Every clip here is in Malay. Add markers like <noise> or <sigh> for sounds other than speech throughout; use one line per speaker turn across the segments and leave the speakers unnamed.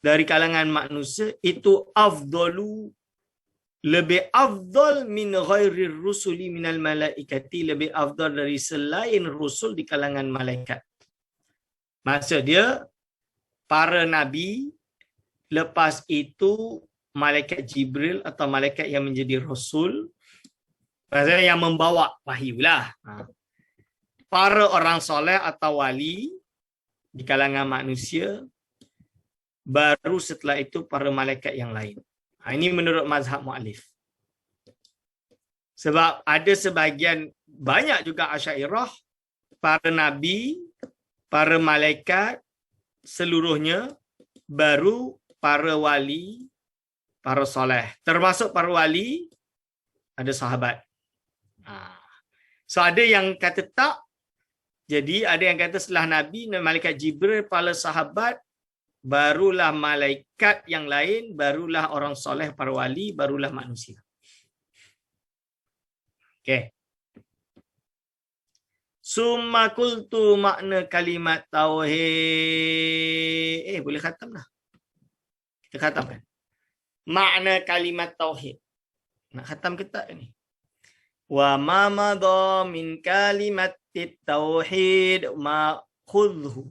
dari kalangan manusia itu afdalu lebih afdal min ghairi rusuli minal malaikati lebih afdal dari selain rusul di kalangan malaikat. Maksud dia para nabi lepas itu malaikat Jibril atau malaikat yang menjadi rasul maksudnya yang membawa wahyu lah. Ha. Para orang soleh atau wali di kalangan manusia baru setelah itu para malaikat yang lain. Ha, ini menurut mazhab mu'alif. Sebab ada sebahagian banyak juga asyairah para nabi, para malaikat seluruhnya baru para wali, para soleh. Termasuk para wali ada sahabat. Ha. So ada yang kata tak. Jadi ada yang kata setelah Nabi, Malaikat Jibril, para sahabat, barulah malaikat yang lain, barulah orang soleh, para wali, barulah manusia. Okay. Summa kultu makna kalimat tauhid. Eh, boleh khatam lah. Kita khatam kan? Makna kalimat tauhid. Nak khatam ke tak ni? Wa ma madha min kalimat tauhid ma khudhu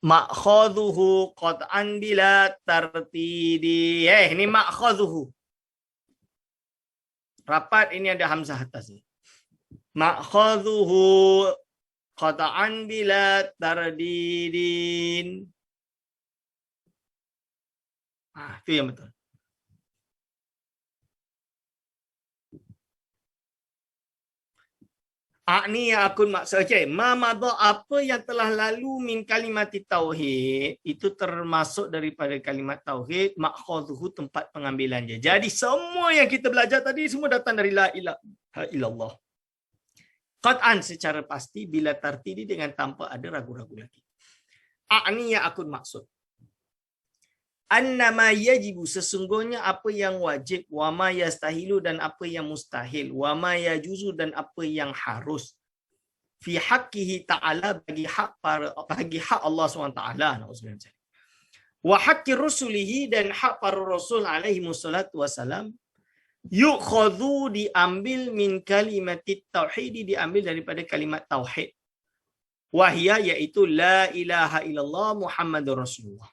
ma'khadhuhu qat'an bila tartidi. Eh, ni ma'khadhuhu. Rapat ini ada hamzah atas. Ma'khadhuhu qat'an bila tardidin. Ah, itu yang betul. Akni yang aku maksud. Okay. Mamadu apa yang telah lalu min kalimat tauhid itu termasuk daripada kalimat tauhid makhudhu tempat pengambilannya. Jadi semua yang kita belajar tadi semua datang dari la ilaha illallah. Qat'an secara pasti bila tartidi dengan tanpa ada ragu-ragu lagi. Akni yang aku maksud annama yajibu sesungguhnya apa yang wajib wa ma yastahilu dan apa yang mustahil wa ma yajuzu dan apa yang harus. Fi haqqihi ta'ala bagi hak para bagi hak Allah SWT wa haqqi rusulihi dan hak para rasul alaihi wassalatu wassalam yukhadhu diambil min kalimat tauhid diambil daripada kalimat tauhid. Wahia iaitu la ilaha illallah muhammadur rasulullah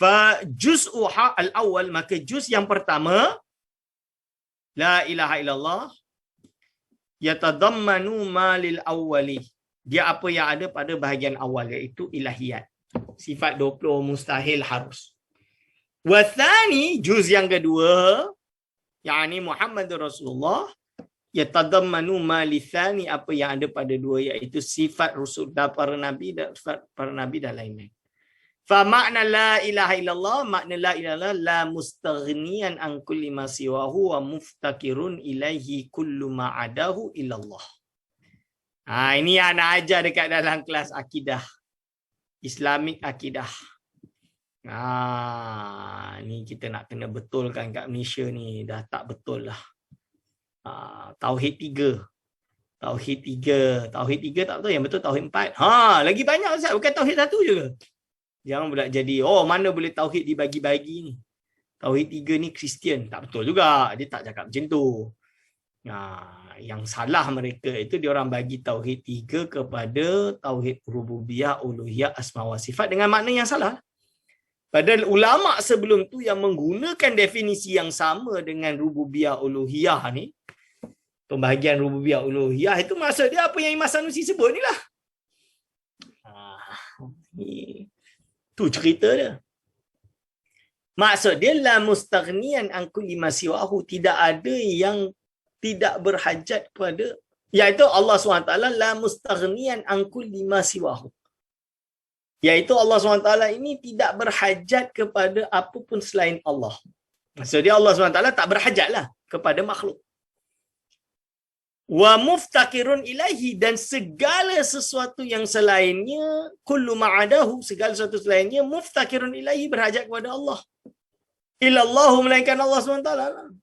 fa juz'u al awal maka juz yang pertama la ilaha illallah yatadammanu ma lil awwali. Dia apa yang ada pada bahagian awal iaitu ilahiyat sifat 20 mustahil harus. Wa thani juz yang kedua yakni Muhammad Rasulullah yatadammanu ma lithani apa yang ada pada dua iaitu sifat rasul dan para nabi dan sifat para nabi dan lain-lain Fa makna la ilaha illallah makna la ilaha illallah la mustaghniyan an kulli ma siwahu wa muftakirun ilaihi kullu ma adahu illallah. Ha ini yang nak ajar dekat dalam kelas akidah. Islamik akidah. Ha ni kita nak kena betulkan kat Malaysia ni dah tak betul lah. Ha tauhid tiga. Tauhid tiga. Tauhid tiga tak betul yang betul tauhid empat. Ha lagi banyak Ustaz bukan tauhid satu je ke? Jangan pula jadi, oh mana boleh tauhid dibagi-bagi ni. Tauhid tiga ni Kristian. Tak betul juga. Dia tak cakap macam tu. Nah, yang salah mereka itu dia orang bagi tauhid tiga kepada tauhid rububiyah, uluhiyah, asma wa sifat dengan makna yang salah. Padahal ulama sebelum tu yang menggunakan definisi yang sama dengan rububiyah, uluhiyah ni, pembahagian rububiyah, uluhiyah itu maksud dia apa yang Imam Sanusi sebut ni lah. Ah, ni Tu cerita dia. Maksud dia la mustaghniyan an kulli ma siwahu tidak ada yang tidak berhajat kepada iaitu Allah SWT la mustaghniyan an kulli ma siwahu. Iaitu Allah SWT ini tidak berhajat kepada apapun selain Allah. Maksud dia Allah SWT tak berhajatlah kepada makhluk wa muftakirun ilahi dan segala sesuatu yang selainnya kullu ma'adahu segala sesuatu selainnya muftakirun ilahi berhajat kepada Allah. Illallahu melainkan Allah SWT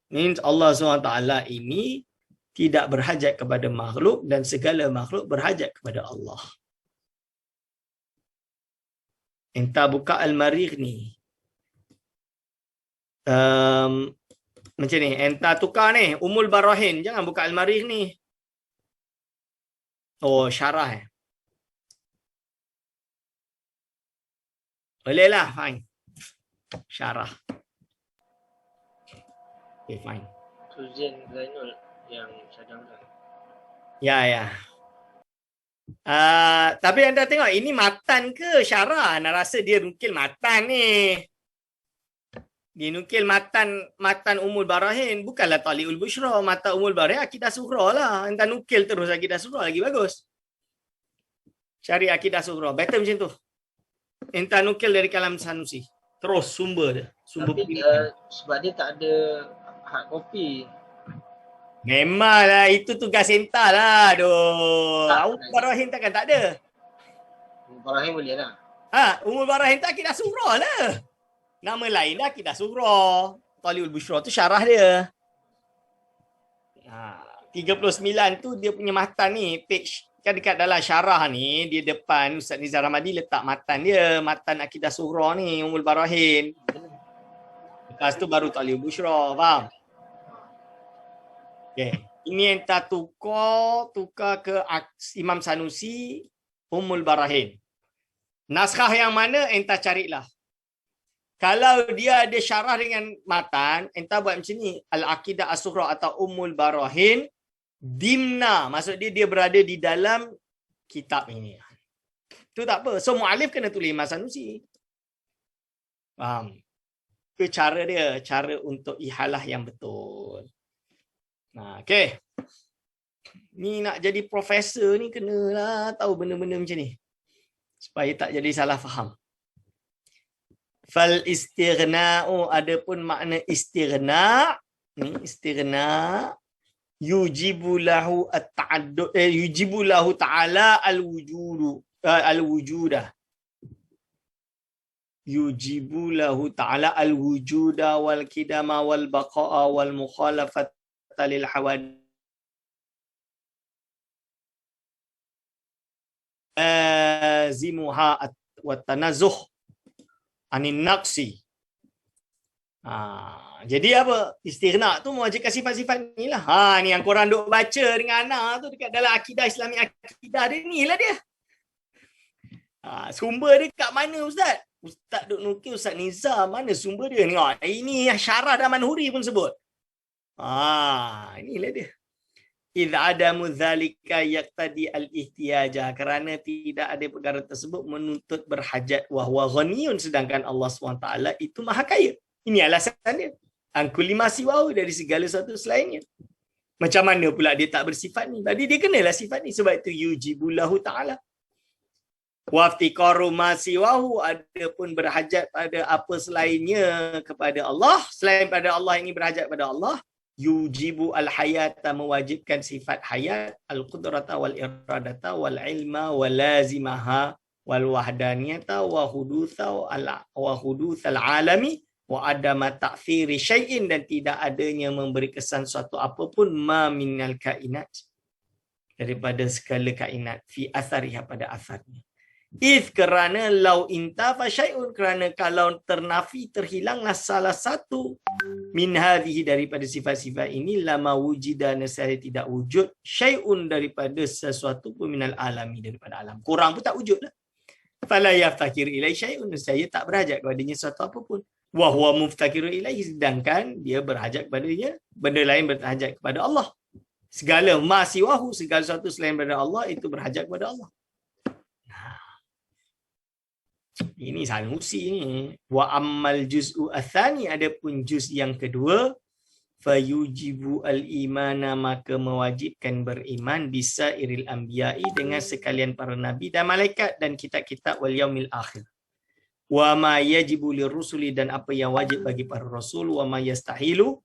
means Allah SWT ini tidak berhajat kepada makhluk dan segala makhluk berhajat kepada Allah. Entah buka Al-Marikh ni. Um, macam ni. Entah tukar ni. Umul Barahin. Jangan buka Al-Marikh ni. Oh, syarah eh. Boleh lah. Fine. Syarah. Okay, fine.
Tuzen Zainul yang cadangkan.
Ya, ya. Uh, tapi anda tengok ini matan ke syarah? Anda rasa dia nukil matan ni. Dia nukil matan matan Umul Barahin. Bukanlah Tali'ul Bushra. Mata Umul Barahin Akidah Suhra lah. Anda nukil terus Akidah Suhra lagi bagus. Cari Akidah Suhra. Better macam tu. Entah nukil dari kalam Sanusi. Terus sumber dia. Sumber
Tapi uh, sebab dia tak ada hard copy.
Memanglah itu tugas Senta lah. Aduh.
Tak,
Umul Barahin takkan tak ada.
Barahin boleh lah.
Ha, Umul Barahin tak Akidah Suhra lah. Nama lain dah Akidah Suhra. Taliul Bushra tu syarah dia. Ha, 39 tu dia punya matan ni. Page kan dekat dalam syarah ni. Dia depan Ustaz Nizar Rahmadi letak matan dia. Matan Akidah Suhra ni. Umul Barahin. Lepas tu baru Taliul Bushra. Faham? Okay. Ini yang tak tukar, tukar ke Imam Sanusi, Umul Barahin. Naskah yang mana entah carilah. Kalau dia ada syarah dengan matan, entah buat macam ni. Al-Aqidah As-Suhra atau Ummul Barahin, dimna. Maksud dia, dia berada di dalam kitab ini. Itu tak apa. So, mu'alif kena tulis Imam Sanusi. Faham? Itu cara dia. Cara untuk ihalah yang betul. Nah, okay. Ni nak jadi profesor ni kenalah tahu benda-benda macam ni. Supaya tak jadi salah faham. Fal istighna'u adapun makna istighna ni istighna yujibu lahu at-ta'addud eh, yujibu lahu ta'ala al-wujudu uh, al-wujuda yujibu lahu ta'ala al-wujuda wal kidama wal baqa'a wal mukhalafat lil hawadith azimuha wa tanazuh anin naqsi ha, jadi apa? Istighna tu mewajibkan sifat-sifat ni lah. Ha, ni yang korang duk baca dengan anak tu dekat dalam akidah islami akidah dia ni lah dia. Ha, sumber dia kat mana ustaz? Ustaz duk nukil ustaz Nizam mana sumber dia? Ni ha, ini syarah dan manhuri pun sebut. Ah, inilah dia. Idza adamu dzalika yaqtadi al-ihtiyaja kerana tidak ada perkara tersebut menuntut berhajat wa huwa ghaniyun sedangkan Allah SWT itu maha kaya. Ini alasan dia. Angkuli masih wau dari segala sesuatu selainnya. Macam mana pula dia tak bersifat ni? Tadi dia kenalah sifat ni sebab itu yujibulahu ta'ala. Waftiqaru masiwahu ada pun berhajat pada apa selainnya kepada Allah. Selain pada Allah ini berhajat pada Allah yujibu al hayata mewajibkan sifat hayat al qudrata wal iradata wal ilma wal lazimaha wal wahdaniyata wa hudutha wa huduth al alami wa adama ta'thiri syai'in dan tidak adanya memberi kesan suatu apapun ma minal kainat daripada segala kainat fi athariha pada asarnya If kerana lau intafa syai'un kerana kalau ternafi terhilanglah salah satu min hadhihi daripada sifat-sifat ini lama wujida nasaya tidak wujud syai'un daripada sesuatu pun minal alami daripada alam. Kurang pun tak wujud lah. Fala yaftakir ilai syai'un saya tak berhajat kepadanya sesuatu apapun. Wa huwa muftakir ilai sedangkan dia berhajat kepadanya benda lain berhajat kepada Allah. Segala masih wahu segala sesuatu selain daripada Allah itu berhajat kepada Allah. Ini Sanusi ni. Wa ammal juz'u athani adapun juz yang kedua fayujibu al-imana maka mewajibkan beriman bisa iril anbiya'i dengan sekalian para nabi dan malaikat dan kitab-kitab wal yaumil akhir. Wa ma yajibu lirrusuli dan apa yang wajib bagi para rasul wa ma yastahilu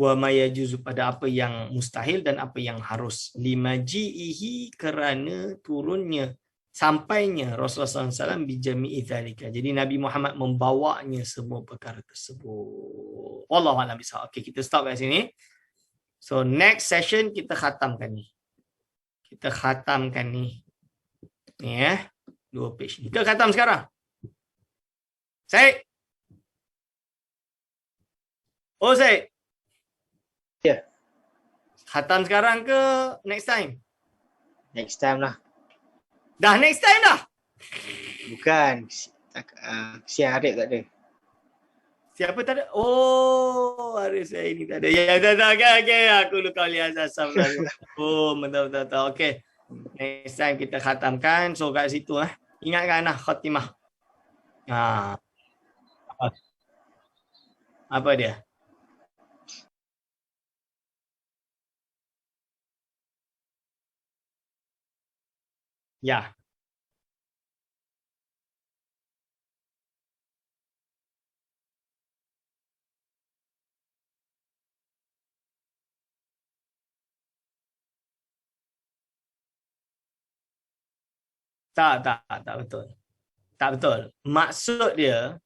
wa ma yajuzu pada apa yang mustahil dan apa yang harus limaji'ihi kerana turunnya sampainya Rasulullah SAW bijami'i dhalika. Jadi Nabi Muhammad membawanya semua perkara tersebut. Allah Allah bisa. Okay, kita stop kat sini. So next session kita khatamkan ni. Kita khatamkan ni. Ni eh. Dua page. Kita khatam sekarang. Syed. Oh, Syed.
Ya.
Khatam sekarang ke next time?
Next time lah.
Dah next time dah.
Bukan. Uh, siang Arif tak ada.
Siapa tak ada? Oh, hari saya ini tak ada. Ya, tak ada. Okay, okay. Aku lupa lihat asam. <laughs> oh, betul, betul, betul. Okay. Next time kita khatamkan. So, kat situ. Eh. Ingatkan lah khatimah. Ha. Apa? Apa dia? Ya. Tak, tak, tak betul. Tak betul. Maksud dia,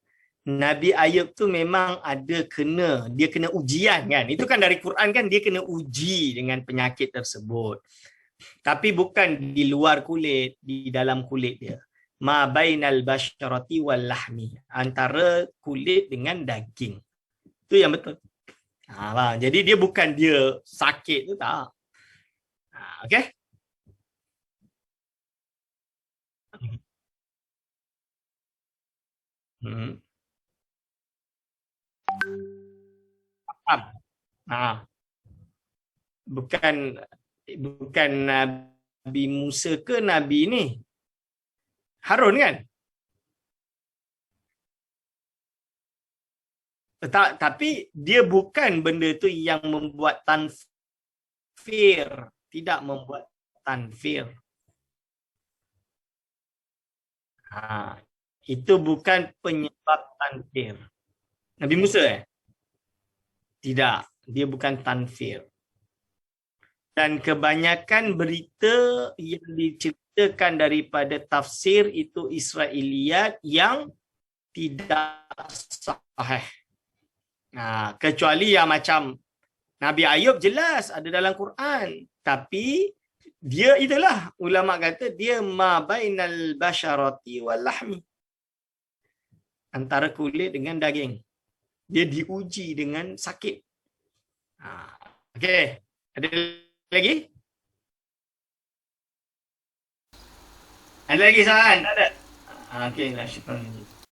Nabi Ayub tu memang ada kena, dia kena ujian kan. Itu kan dari Quran kan, dia kena uji dengan penyakit tersebut. Tapi bukan di luar kulit, di dalam kulit dia. Ma bainal basyarati wal lahmi. Antara kulit dengan daging. Itu yang betul. Ha, jadi dia bukan dia sakit tu tak. Ha, okay? Hmm. Faham. Ha. Bukan bukan Nabi Musa ke Nabi ni? Harun kan? Tak, tapi dia bukan benda tu yang membuat tanfir. Tidak membuat tanfir. Ha, itu bukan penyebab tanfir. Nabi Musa eh? Tidak, dia bukan tanfir. Dan kebanyakan berita yang diceritakan daripada tafsir itu Israeliat yang tidak sahih. Nah, kecuali yang macam Nabi Ayub jelas ada dalam Quran. Tapi dia itulah ulama kata dia ma bainal basharati wal lahmi antara kulit dengan daging. Dia diuji dengan sakit. Ha, Okey. Ada lagi? Ada lagi soalan? Tak ada? Ha, Okey. Lah, syukur.